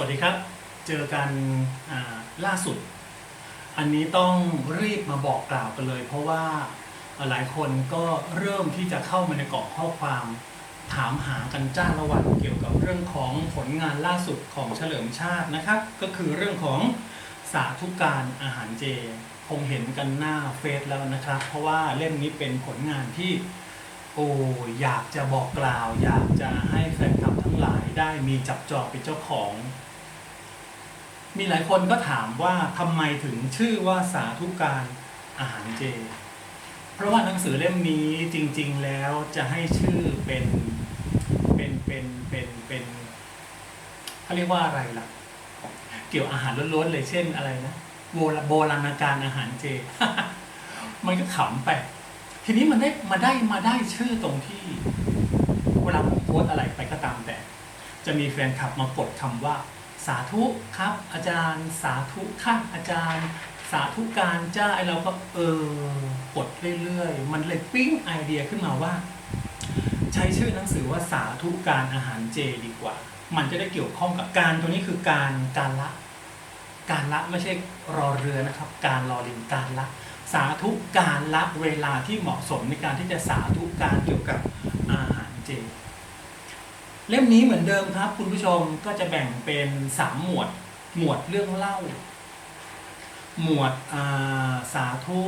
วัสดีครับ เจอกันล่าสุด อันนี้ต้องรีบมาบอกกล่าวกันเลย เพราะว่าหลายคนก็เริ่มที่จะเข้ามาในกรอบข้อความถามหากันจ้าละวันเกี่ยวกับเรื่องของผลงานล่าสุดของเฉลิมชาตินะครับ ก็คือเรื่องของสาธุการอาหารเจ คงเห็นกันหน้าเฟซแล้วนะครับ เพราะว่าเล่มนี้เป็นผลงานที่โอ้อยากจะบอกกล่าว อยากจะให้แฟนคลับทั้งหลายได้มีจับจองเป็นเจ้าของ มีหลายคนก็ถามว่าทำไมถึงชื่อว่าสาธุการอาหารเจ เพราะว่าหนังสือเล่มนี้จริง ๆ แล้วจะให้ชื่อเป็นเป็นเป็นเป็นเป็นเขาเรียกว่าอะไรล่ะ เกี่ยวอาหารล้วนๆเลยเช่นอะไรนะโบโบราณการอาหารเจ มันก็ขำไป ทีนี้มันได้มาได้มาได้ชื่อตรงที่เวลาผมโพสอะไรไปก็ตามแต่ จะมีแฟนคลับมากดคำว่า สาธุครับ อาจารย์สาธุค่ะอาจารย์สาธุการจ้าไอเราก็เออกดเรื่อยๆ มันเลยปิ้งไอเดียขึ้นมาว่า ใช้ชื่อหนังสือว่าสาธุการอาหารเจดีกว่า มันจะได้เกี่ยวข้องกับการตัวนี้คือการการละ การละไม่ใช่รอเรือนะครับ การรอลิงการละ สาธุการละเวลาที่เหมาะสมในการที่จะสาธุการเกี่ยวกับอาหารเจ เล่มนี้เหมือนเดิมครับ คุณผู้ชมก็จะแบ่งเป็นสามหมวด หมวดเรื่องเล่า หมวดาสาธุ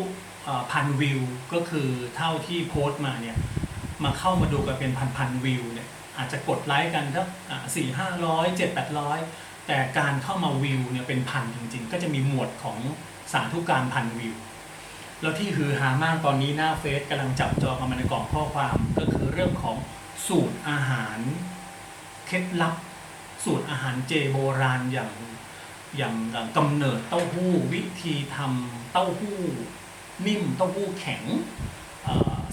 พันวิว ก็คือเท่าที่โพสต์มาเนี่ยมาเข้ามาดูกันเป็นพันพันวิวเนี่ยอาจจะกดไลค์กันสักสี่ห้าร้อยเจ็ดแปดร้อยแต่การเข้ามาวิวเนี่ยเป็นพันจริงๆ ก็จะมีหมวดของสาธุการพันวิว แล้วที่ฮือฮามากตอนนี้หน้าเฟซกำลังจับจอกันมาในกล่องข้อความก็คือเรื่องของสูตรอาหาร เคล็ดลับ สูตรอาหารเจโบราณอย่างอย่างอย่างกำเนิดเต้าหู้วิธีทำเต้าหู้นิ่มเต้าหู้แข็ง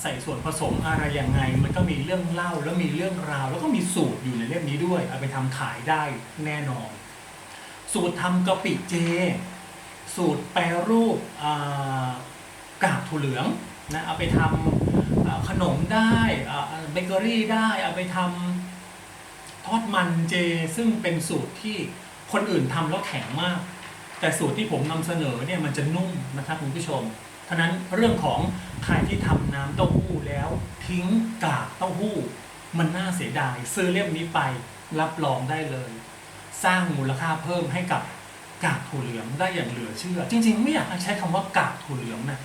ใส่ส่วนผสมอะไรยังไง มันก็มีเรื่องเล่าแล้วมีเรื่องราว แล้วก็มีสูตรอยู่ในเล่มนี้ด้วย เอาไปทำขายได้แน่นอน สูตรทำกะปิเจ สูตรแปรรูปอ่ากากถั่วเหลืองนะเอาไปทำอ่าขนมได้เบเกอรี่ได้เอาไปทำ อดมันเจซึ่งเป็นสูตรที่คนอื่นทำแล้วแข็งมาก แต่สูตรที่ผมนำเสนอเนี่ยมันจะนุ่มนะครับคุณผู้ชมท่านั้นเรื่องของใครที่ทำน้ำเต้าหู้แล้ว ทิ้งกากเต้าหู้ มันน่าเสียดายซื้อเล่มนี้ไปรับรองได้เลย สร้างมูลค่าเพิ่มให้กับกากถั่วเหลืองได้อย่างเหลือเชื่อ จริง ๆ ไม่อยากใช้คำว่ากากถั่วเหลืองนะ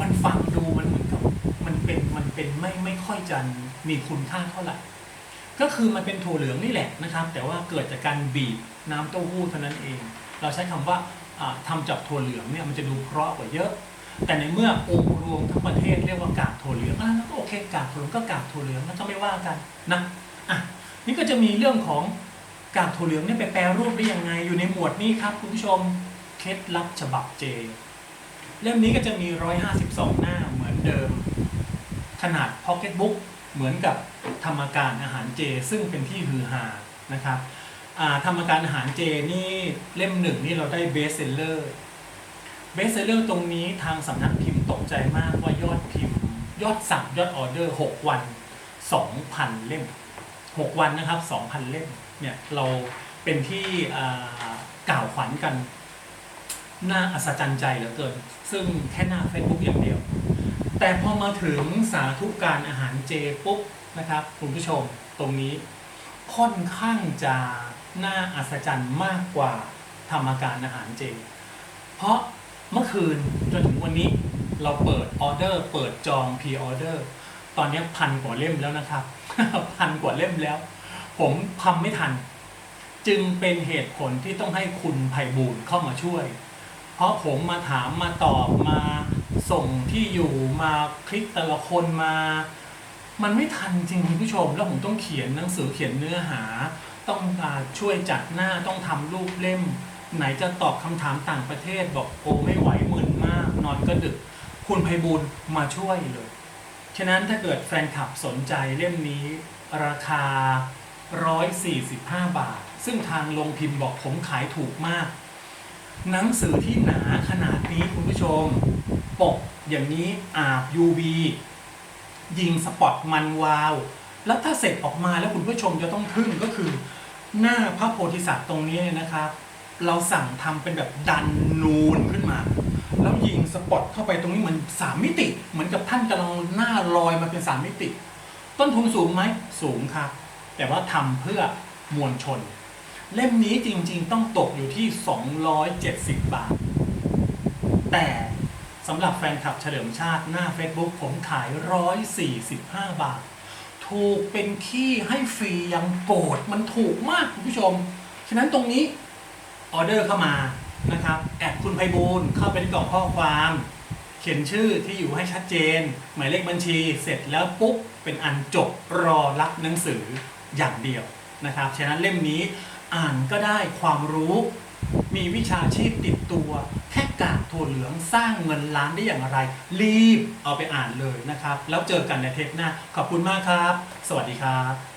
มันฟังดูมันเหมือนกับมันเป็นมันเป็นไม่ไม่ค่อยจะมีคุณค่าเท่าไหร่ ก็คือมันเป็นถั่วเหลืองนี่แหละนะครับ แต่ว่าเกิดจากการบีบน้ำเต้าหู้เท่านั้นเอง เราใช้คำว่าอ่าทำจากถั่วเหลืองเนี่ยมันจะดูเพราะกว่าเยอะ แต่ในเมื่อองค์รวมทั้งประเทศเรียกว่ากากถั่วเหลืองอะแล้วก็โอเคกากถั่วเหลืองก็กากถั่วเหลืองก็ไม่ว่ากันนะอะนี่ก็จะมีเรื่องของกากถั่วเหลืองเนี่ยไปแปรรูปได้ยังไง อยู่ในหมวดนี้ครับคุณผู้ชมเคล็ดลับฉบับเจเล่มนี้ก็จะมี 152 หน้าเหมือนเดิม ขนาดพ็อกเก็ตบุ๊ก เหมือนกับธรรมการอาหารเจ ซึ่งเป็นที่ฮือฮานะครับธรรมการอาหารเจนี่เล่มหนึ่งนี่เราได้เบสเซลเลอร์เบสเซลเลอร์ตรงนี้ทางสำนักพิมพ์ตกใจมากว่ายอดพิมพ์ ยอดสั่งยอดออเดอร์ 6 วัน 2,000 เล่ม 6 วันนะครับ 2,000 เล่มเนี่ยเราเป็นที่กล่าวขวัญกัน น่าอัศจรรย์ใจเหลือเกิน ซึ่งแค่หน้า Facebook อย่างเดียว แต่พอมาถึงสาธุการอาหารเจปุ๊บนะครับคุณผู้ชมตรงนี้ค่อนข้างจะน่าอัศจรรย์มากกว่าธรรมการอาหารเจ เพราะเมื่อคืนจนถึงวันนี้เราเปิดออเดอร์เปิดจองพ r ออเดอร์ตอนนี้พันกว่าเล่มแล้วนะครับ พันกว่าเล่มแล้ว ผมทำไม่ทัน จึงเป็นเหตุผลที่ต้องให้คุณไพบูลเข้ามาช่วย เพราะผมมาถามมาตอบมา ส่งที่อยู่มาคลิกแต่ละคนมา มันไม่ทันจริงคุณผู้ชม แล้วผมต้องเขียนหนังสือเขียนเนื้อหา ต้องอาช่วยจัดหน้าต้องทำรูปเล่ม ไหนจะตอบคำถามต่างประเทศบอกโอ้ไม่ไหวมึนมาก นอนก็ดึก คุณไพบูลมาช่วยเลย ฉะนั้นถ้าเกิดแฟนคลับสนใจเล่มนี้ ราคา 145 บาท ซึ่งทางโรงพิมพ์บอกผมขายถูกมากหนังสือที่หนาขนาดนี้คุณผู้ชม ปกอย่างนี้อาบ UV ยิงสปอตมันวาว แล้วถ้าเสร็จออกมาแล้วคุณผู้ชมจะต้องทึ่งก็คือ หน้าพระโพธิสัตว์ตรงนี้นะครับเราสั่งทำเป็นแบบดันนูนขึ้นมา แล้วยิงสปอตเข้าไปตรงนี้เหมือนสามมิติ เหมือนกับท่านกำลังหน้าลอยมาเป็นสามมิติ ต้นทุนสูงไหมสูงครับ แต่ว่าทำเพื่อมวลชน เล่มนี้จริงๆ ต้องตกอยู่ที่ 270 บาท แต่ สำหรับแฟนคลับเฉลิมชาติหน้า Facebook ผมขาย 145 บาท ถูกเป็นขี้ให้ฟรียังโกรธมันถูกมากคุณผู้ชม ฉะนั้นตรงนี้ออเดอร์เข้ามานะครับแอดคุณไพบูลย์เข้าไปในกล่องข้อความ เขียนชื่อที่อยู่ให้ชัดเจน หมายเลขบัญชีเสร็จแล้วปุ๊บ เป็นอันจบรอรับหนังสืออย่างเดียวนะครับ ฉะนั้นเล่มนี้อ่านก็ได้ความรู้ มีวิชาชีพติดตัวแค่กากถั่วเหลืองสร้างเงินล้านได้อย่างไร รีบเอาไปอ่านเลยนะครับ แล้วเจอกันในเทปหน้า ขอบคุณมากครับ สวัสดีครับ